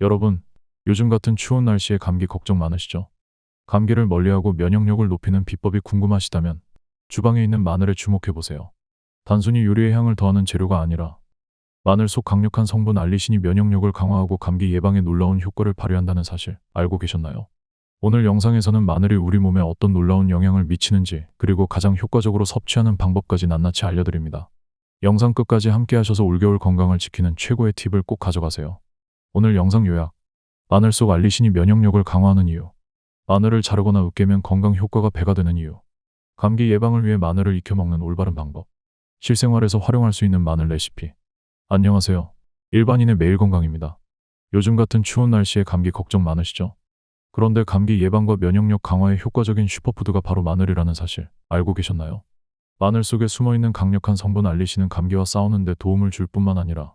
여러분, 요즘 같은 추운 날씨에 감기 걱정 많으시죠? 감기를 멀리하고 면역력을 높이는 비법이 궁금하시다면 주방에 있는 마늘에 주목해 보세요. 단순히 요리에 향을 더하는 재료가 아니라 마늘 속 강력한 성분 알리신이 면역력을 강화하고 감기 예방에 놀라운 효과를 발휘한다는 사실 알고 계셨나요? 오늘 영상에서는 마늘이 우리 몸에 어떤 놀라운 영향을 미치는지 그리고 가장 효과적으로 섭취하는 방법까지 낱낱이 알려드립니다. 영상 끝까지 함께 하셔서 올겨울 건강을 지키는 최고의 팁을 꼭 가져가세요. 오늘 영상 요약. 마늘 속 알리신이 면역력을 강화하는 이유. 마늘을 자르거나 으깨면 건강 효과가 배가 되는 이유. 감기 예방을 위해 마늘을 익혀 먹는 올바른 방법. 실생활에서 활용할 수 있는 마늘 레시피. 안녕하세요. 일반인의 매일 건강입니다. 요즘 같은 추운 날씨에 감기 걱정 많으시죠? 그런데 감기 예방과 면역력 강화에 효과적인 슈퍼푸드가 바로 마늘이라는 사실 알고 계셨나요? 마늘 속에 숨어 있는 강력한 성분 알리신은 감기와 싸우는 데 도움을 줄 뿐만 아니라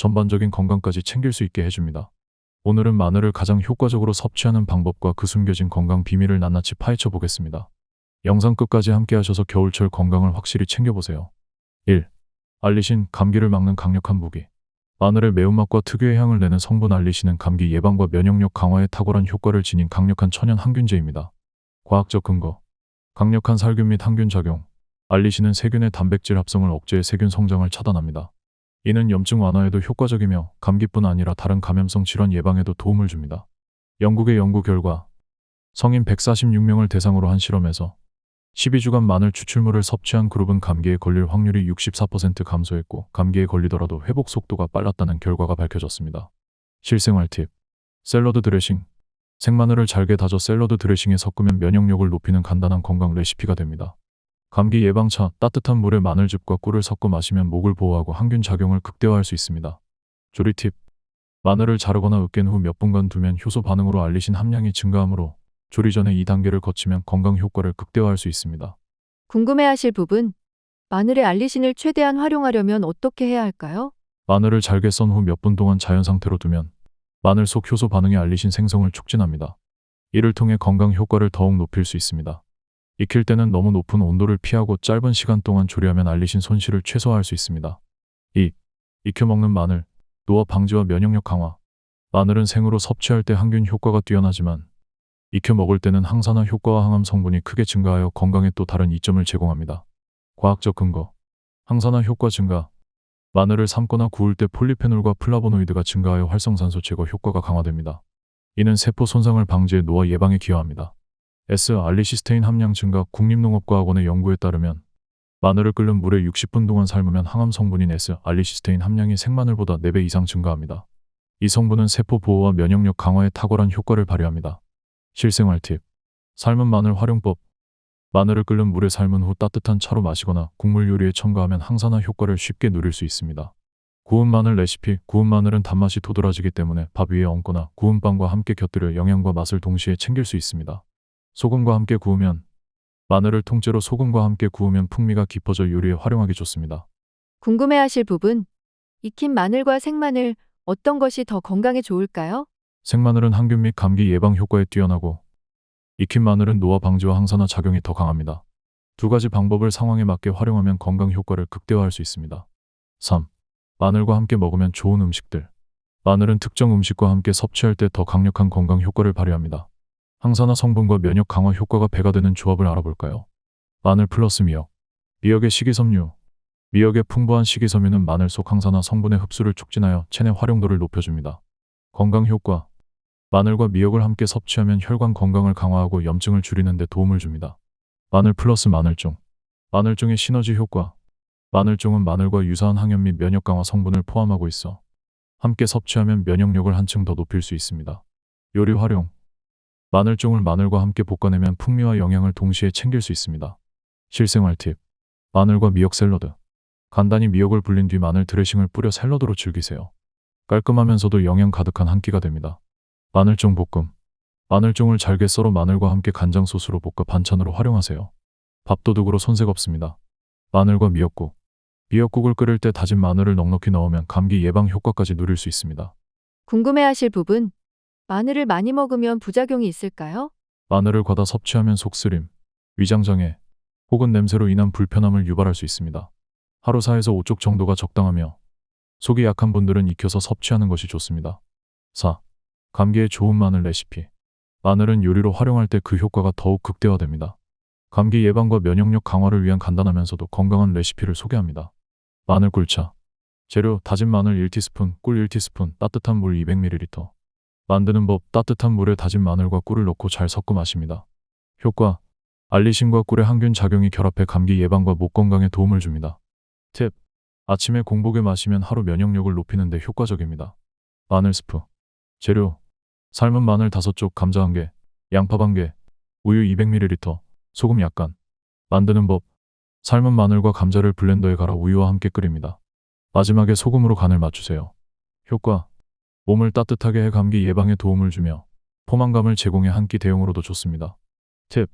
전반적인 건강까지 챙길 수 있게 해줍니다. 오늘은 마늘을 가장 효과적으로 섭취하는 방법과 그 숨겨진 건강 비밀을 낱낱이 파헤쳐 보겠습니다. 영상 끝까지 함께 하셔서 겨울철 건강을 확실히 챙겨보세요. 1. 알리신 감기를 막는 강력한 무기. 마늘의 매운맛과 특유의 향을 내는 성분 알리신은 감기 예방과 면역력 강화에 탁월한 효과를 지닌 강력한 천연 항균제입니다. 과학적 근거. 강력한 살균 및 항균 작용. 알리신은 세균의 단백질 합성을 억제해 세균 성장을 차단합니다. 이는 염증 완화에도 효과적이며 감기뿐 아니라 다른 감염성 질환 예방에도 도움을 줍니다. 영국의 연구 결과 성인 146명을 대상으로 한 실험에서 12주간 마늘 추출물을 섭취한 그룹은 감기에 걸릴 확률이 64% 감소했고 감기에 걸리더라도 회복 속도가 빨랐다는 결과가 밝혀졌습니다. 실생활 팁. 샐러드 드레싱. 생마늘을 잘게 다져 샐러드 드레싱에 섞으면 면역력을 높이는 간단한 건강 레시피가 됩니다. 감기 예방차 따뜻한 물에 마늘즙과 꿀을 섞어 마시면 목을 보호하고 항균 작용을 극대화할 수 있습니다. 조리 팁. 마늘을 자르거나 으깬 후 몇 분간 두면 효소 반응으로 알리신 함량이 증가하므로 조리 전에 이 단계를 거치면 건강 효과를 극대화할 수 있습니다. 궁금해하실 부분. 마늘의 알리신을 최대한 활용하려면 어떻게 해야 할까요? 마늘을 잘게 썬 후 몇 분 동안 자연 상태로 두면 마늘 속 효소 반응이 알리신 생성을 촉진합니다. 이를 통해 건강 효과를 더욱 높일 수 있습니다. 익힐 때는 너무 높은 온도를 피하고 짧은 시간 동안 조리하면 알리신 손실을 최소화할 수 있습니다. 2. 익혀 먹는 마늘, 노화 방지와 면역력 강화. 마늘은 생으로 섭취할 때 항균 효과가 뛰어나지만 익혀 먹을 때는 항산화 효과와 항암 성분이 크게 증가하여 건강에 또 다른 이점을 제공합니다. 과학적 근거. 항산화 효과 증가. 마늘을 삶거나 구울 때 폴리페놀과 플라보노이드가 증가하여 활성산소 제거 효과가 강화됩니다. 이는 세포 손상을 방지해 노화 예방에 기여합니다. S 알리시스테인 함량 증가 국립농업과학원의 연구에 따르면 마늘을 끓는 물에 60분 동안 삶으면 항암 성분인 S 알리시스테인 함량이 생마늘보다 4배 이상 증가합니다. 이 성분은 세포 보호와 면역력 강화에 탁월한 효과를 발휘합니다. 실생활 팁. 삶은 마늘 활용법. 마늘을 끓는 물에 삶은 후 따뜻한 차로 마시거나 국물 요리에 첨가하면 항산화 효과를 쉽게 누릴 수 있습니다. 구운 마늘 레시피. 구운 마늘은 단맛이 도드라지기 때문에 밥 위에 얹거나 구운 빵과 함께 곁들여 영양과 맛을 동시에 챙길 수 있습니다. 소금과 함께 구우면 마늘을 통째로 소금과 함께 구우면 풍미가 깊어져 요리에 활용하기 좋습니다. 궁금해하실 부분. 익힌 마늘과 생마늘 어떤 것이 더 건강에 좋을까요? 생마늘은 항균 및 감기 예방 효과에 뛰어나고 익힌 마늘은 노화 방지와 항산화 작용이 더 강합니다. 두 가지 방법을 상황에 맞게 활용하면 건강 효과를 극대화할 수 있습니다. 3. 마늘과 함께 먹으면 좋은 음식들. 마늘은 특정 음식과 함께 섭취할 때 더 강력한 건강 효과를 발휘합니다. 항산화 성분과 면역 강화 효과가 배가 되는 조합을 알아볼까요? 마늘 플러스 미역. 미역의 식이섬유. 미역의 풍부한 식이섬유는 마늘 속 항산화 성분의 흡수를 촉진하여 체내 활용도를 높여줍니다. 건강 효과. 마늘과 미역을 함께 섭취하면 혈관 건강을 강화하고 염증을 줄이는 데 도움을 줍니다. 마늘 플러스 마늘종. 마늘종의 시너지 효과. 마늘종은 마늘과 유사한 항염 및 면역 강화 성분을 포함하고 있어 함께 섭취하면 면역력을 한층 더 높일 수 있습니다. 요리 활용. 마늘종을 마늘과 함께 볶아내면 풍미와 영양을 동시에 챙길 수 있습니다. 실생활 팁. 마늘과 미역 샐러드. 간단히 미역을 불린 뒤 마늘 드레싱을 뿌려 샐러드로 즐기세요. 깔끔하면서도 영양 가득한 한 끼가 됩니다. 마늘종 볶음. 마늘종을 잘게 썰어 마늘과 함께 간장 소스로 볶아 반찬으로 활용하세요. 밥도둑으로 손색 없습니다. 마늘과 미역국. 미역국을 끓일 때 다진 마늘을 넉넉히 넣으면 감기 예방 효과까지 누릴 수 있습니다. 궁금해하실 부분. 마늘을 많이 먹으면 부작용이 있을까요? 마늘을 과다 섭취하면 속쓰림, 위장장애 혹은 냄새로 인한 불편함을 유발할 수 있습니다. 하루 4에서 5쪽 정도가 적당하며 속이 약한 분들은 익혀서 섭취하는 것이 좋습니다. 4. 감기에 좋은 마늘 레시피. 마늘은 요리로 활용할 때 그 효과가 더욱 극대화됩니다. 감기 예방과 면역력 강화를 위한 간단하면서도 건강한 레시피를 소개합니다. 마늘 꿀차. 재료 다진 마늘 1티스푼, 꿀 1티스푼, 따뜻한 물 200ml. 만드는 법 따뜻한 물에 다진 마늘과 꿀을 넣고 잘 섞어 마십니다. 효과 알리신과 꿀의 항균 작용이 결합해 감기 예방과 목 건강에 도움을 줍니다. 팁 아침에 공복에 마시면 하루 면역력을 높이는 데 효과적입니다. 마늘 스프 재료 삶은 마늘 5쪽, 감자 1개, 양파 1개, 우유 200ml, 소금 약간. 만드는 법 삶은 마늘과 감자를 블렌더에 갈아 우유와 함께 끓입니다. 마지막에 소금으로 간을 맞추세요. 효과 몸을 따뜻하게 해 감기 예방에 도움을 주며 포만감을 제공해 한 끼 대용으로도 좋습니다. 팁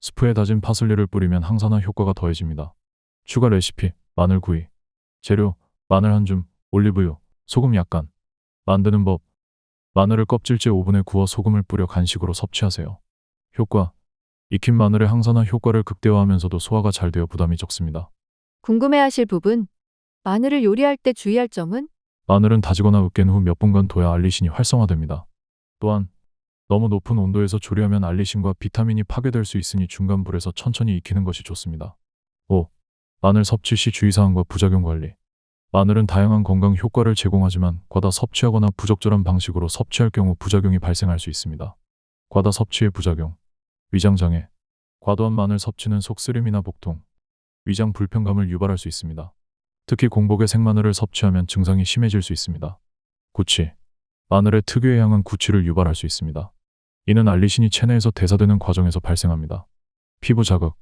스프에 다진 파슬리를 뿌리면 항산화 효과가 더해집니다. 추가 레시피 마늘 구이 재료 마늘 한 줌, 올리브유, 소금 약간. 만드는 법 마늘을 껍질째 오븐에 구워 소금을 뿌려 간식으로 섭취하세요. 효과 익힌 마늘의 항산화 효과를 극대화하면서도 소화가 잘 되어 부담이 적습니다. 궁금해하실 부분. 마늘을 요리할 때 주의할 점은? 마늘은 다지거나 으깬 후 몇 분간 둬야 알리신이 활성화됩니다. 또한 너무 높은 온도에서 조리하면 알리신과 비타민이 파괴될 수 있으니 중간 불에서 천천히 익히는 것이 좋습니다. 5. 마늘 섭취 시 주의사항과 부작용 관리. 마늘은 다양한 건강 효과를 제공하지만 과다 섭취하거나 부적절한 방식으로 섭취할 경우 부작용이 발생할 수 있습니다. 과다 섭취의 부작용. 위장장애. 과도한 마늘 섭취는 속쓰림이나 복통, 위장 불편감을 유발할 수 있습니다. 특히 공복에 생마늘을 섭취하면 증상이 심해질 수 있습니다. 구취. 마늘의 특유의 향은 구취를 유발할 수 있습니다. 이는 알리신이 체내에서 대사되는 과정에서 발생합니다. 피부 자극.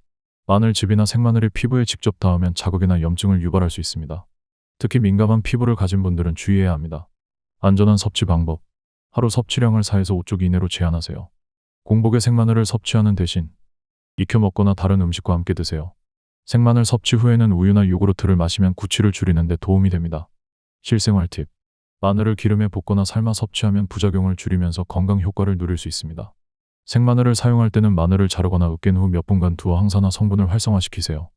마늘즙이나 생마늘이 피부에 직접 닿으면 자극이나 염증을 유발할 수 있습니다. 특히 민감한 피부를 가진 분들은 주의해야 합니다. 안전한 섭취 방법. 하루 섭취량을 4에서 5쪽 이내로 제한하세요. 공복에 생마늘을 섭취하는 대신 익혀 먹거나 다른 음식과 함께 드세요. 생마늘 섭취 후에는 우유나 요구르트를 마시면 구취를 줄이는 데 도움이 됩니다. 실생활 팁. 마늘을 기름에 볶거나 삶아 섭취하면 부작용을 줄이면서 건강 효과를 누릴 수 있습니다. 생마늘을 사용할 때는 마늘을 자르거나 으깬 후 몇 분간 두어 항산화 성분을 활성화시키세요.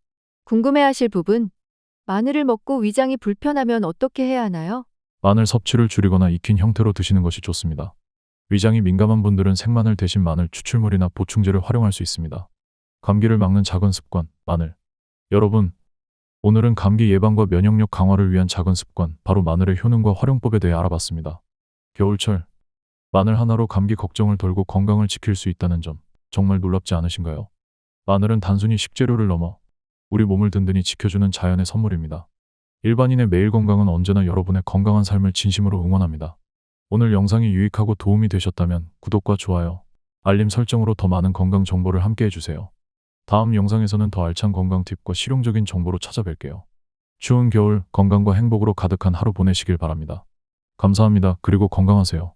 궁금해하실 부분. 마늘을 먹고 위장이 불편하면 어떻게 해야 하나요? 마늘 섭취를 줄이거나 익힌 형태로 드시는 것이 좋습니다. 위장이 민감한 분들은 생마늘 대신 마늘 추출물이나 보충제를 활용할 수 있습니다. 감기를 막는 작은 습관, 마늘. 여러분, 오늘은 감기 예방과 면역력 강화를 위한 작은 습관, 바로 마늘의 효능과 활용법에 대해 알아봤습니다. 겨울철, 마늘 하나로 감기 걱정을 덜고 건강을 지킬 수 있다는 점, 정말 놀랍지 않으신가요? 마늘은 단순히 식재료를 넘어 우리 몸을 든든히 지켜주는 자연의 선물입니다. 일반인의 매일 건강은 언제나 여러분의 건강한 삶을 진심으로 응원합니다. 오늘 영상이 유익하고 도움이 되셨다면 구독과 좋아요, 알림 설정으로 더 많은 건강 정보를 함께 해주세요. 다음 영상에서는 더 알찬 건강 팁과 실용적인 정보로 찾아뵐게요. 추운 겨울 건강과 행복으로 가득한 하루 보내시길 바랍니다. 감사합니다. 그리고 건강하세요.